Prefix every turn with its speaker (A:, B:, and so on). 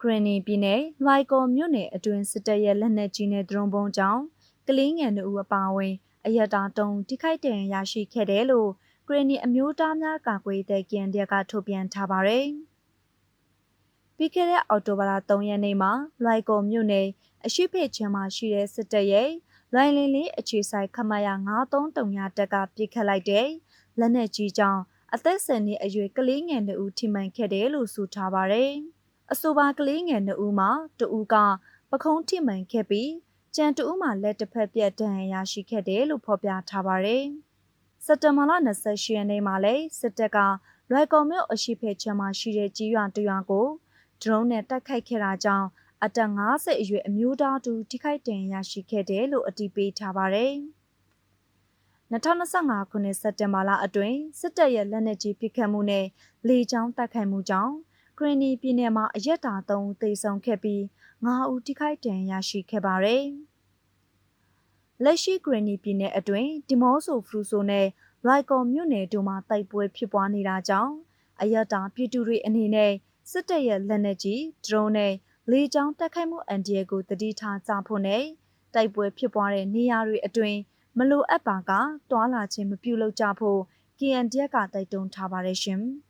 A: ဂရနီပြည်နယ်လွိုင်ကော်မြို့နယ်အတွင်းစစ်တပ်ရဲ့လက်နက်ကြီးနဲ့ဒရုန်းဘုံကြောင့်ကလေးငယ်နှုတ်အပါအဝင်အရတာတုံထိခိုက်ဒဏ်ရာရရှိခဲ့တယ်လို့ဂရနီအမျိုးသားများကာကွယ်တဲ့ကင်တက်ကထုတ်ပြန်ထားပါတယ်။ပြီးခဲ့တဲ့အောက်တိုဘာလ3ရက်နေ့မှာလွိုင်ကော်မြို့နယ်အရှိဖေချမ်းမှာရှိတဲ့စစ်တပ်ရဲ့လိုင်လင်းလေးအခြေဆိုင်ခမရ9339တက်ကပြစ်ခတ်လိုက်တဲ့လက်နက်ကြီးကြောင့်အသက်10နှစ်အရွယ်ကလေးငယ်2ဦးထိမှန်ခဲ့တယ်လို့ဆိုထားပါတယ်။ အဆိုပါကလေးငယ်2ဦးမှာတဦးကပခုံးထိမှန်ခဲ့ပြီးကြံတဦးမှာလက်တစ်ဖက်ပြက်ဒဏ်ရာရရှိခဲ့တယ်လို့ဖော်ပြထားပါတယ်။စက်တဘာလ28ရက်နေ့မှာလည်းစစ်တပ်ကလွိုက်ကော်မြို့အရှိဖေချမ်းမှာရှိတဲ့ကြီးရွာတရွာကိုဒရုန်းနဲ့တိုက်ခိုက်ခဲ့တာကြောင့်အသက်50အရွယ်အမျိုးသားတူထိခိုက်ဒဏ်ရာရှိခဲ့တယ်လို့အတည်ပြုထားပါတယ်။2025ခုနှစ်စက်တင်ဘာလအတွင်းစစ်တပ်ရဲ့လက်နက်ကြီးပစ်ခတ်မှုနဲ့လေကြောင်းတိုက်ခိုက်မှုကြောင့် ဂရနီပြည်နယ်မှာအရက်တာ3ဦးသေဆုံးခဲ့ပြီး9ဦးထိခိုက်ဒဏ်ရာရှိခဲ့ပါတယ်။လက်ရှိဂရနီပြည်နယ်အတွင်းဒီမော့ဆိုဖရူဆိုနဲ့လိုက်ကော်မြို့နယ်တို့မှာတိုက်ပွဲဖြစ်ပွားနေတာကြောင့်အရက်တာပြည်သူတွေအနေနဲ့စစ်တပ်ရဲ့လက်နက်ကြီးဒရုန်းနဲ့လေကြောင်းတိုက်ခိုက်မှုအန်ဒီယကိုတတိထားကြဖို့နဲ့တိုက်ပွဲဖြစ်ပွားတဲ့နေရာတွေအတွင်းမလိုအပ်ပါကတွာလာခြင်းမပြုလုပ်ကြဖို့ KNDF ကတိုက်တွန်းထားပါတယ်ရှင်။